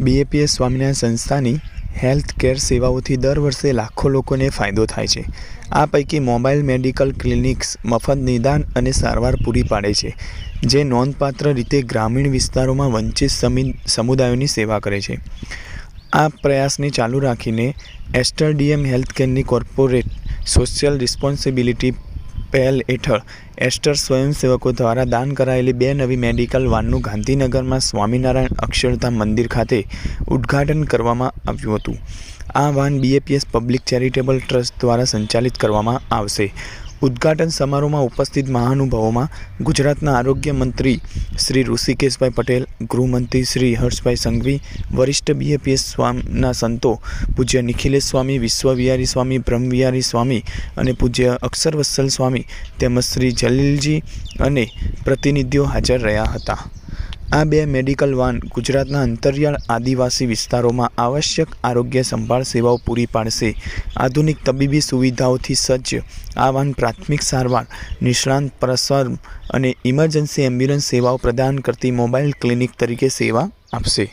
BAPS Swaminarayan સંસ્થાની health care સેવાઓથી દર વર્ષે લાખો લોકોને ફાયદો થાય છે. આ પૈકી મોબાઈલ મેડિકલ ક્લિનિક્સ મફત નિદાન અને સારવાર પૂરી પાડે છે, જે નોંધપાત્ર રીતે ગ્રામીણ વિસ્તારોમાં વંચિત સમી, સમુદાયોની સેવા કરે છે. આ પ્રયાસને ચાલુ રાખીને એસ્ટર ડીએમ હેલ્થ કેરની કોર્પોરેટ સોશિયલ રિસ્પોન્સિબિલિટી પહેલ હેઠળ એસ્ટર સ્વયંસેવકો દ્વારા દાન કરાયેલી બે નવી મેડિકલ વાનનું ગાંધીનગરમાં સ્વામિનારાયણ અક્ષરધામ મંદિર ખાતે ઉદ્ઘાટન કરવામાં આવ્યું હતું. આ van BAPS public charitable trust દ્વારા સંચાલિત કરવામાં આવશે. ઉદ્ઘાટન સમારોહમાં ઉપસ્થિત મહાનુભાવોમાં ગુજરાતના આરોગ્ય મંત્રી શ્રી ઋષિકેશભાઈ પટેલ, ગૃહમંત્રી શ્રી હર્ષભાઈ સંઘવી, વરિષ્ઠ બીએપીએસ સ્વામના સંતો પૂજ્ય નિખિલેશ સ્વામી વિશ્વવિહારી સ્વામી, બ્રહ્મવિહારી સ્વામી અને પૂજ્ય અક્ષરવત્સલ સ્વામી તેમજ શ્રી જલીલજી અને પ્રતિનિધિઓ હાજર રહ્યા હતા. આ બે મેડિકલ વાન ગુજરાતના અંતરિયાળ આદિવાસી વિસ્તારોમાં આવશ્યક આરોગ્ય સંભાળ સેવાઓ પૂરી પાડશે. આધુનિક તબીબી સુવિધાઓથી સજ્જ આ વાન પ્રાથમિક સારવાર, નિષ્ણાંત પ્રસર અને ઇમરજન્સી એમ્બ્યુલન્સ સેવાઓ પ્રદાન કરતી મોબાઈલ ક્લિનિક તરીકે સેવા આપશે.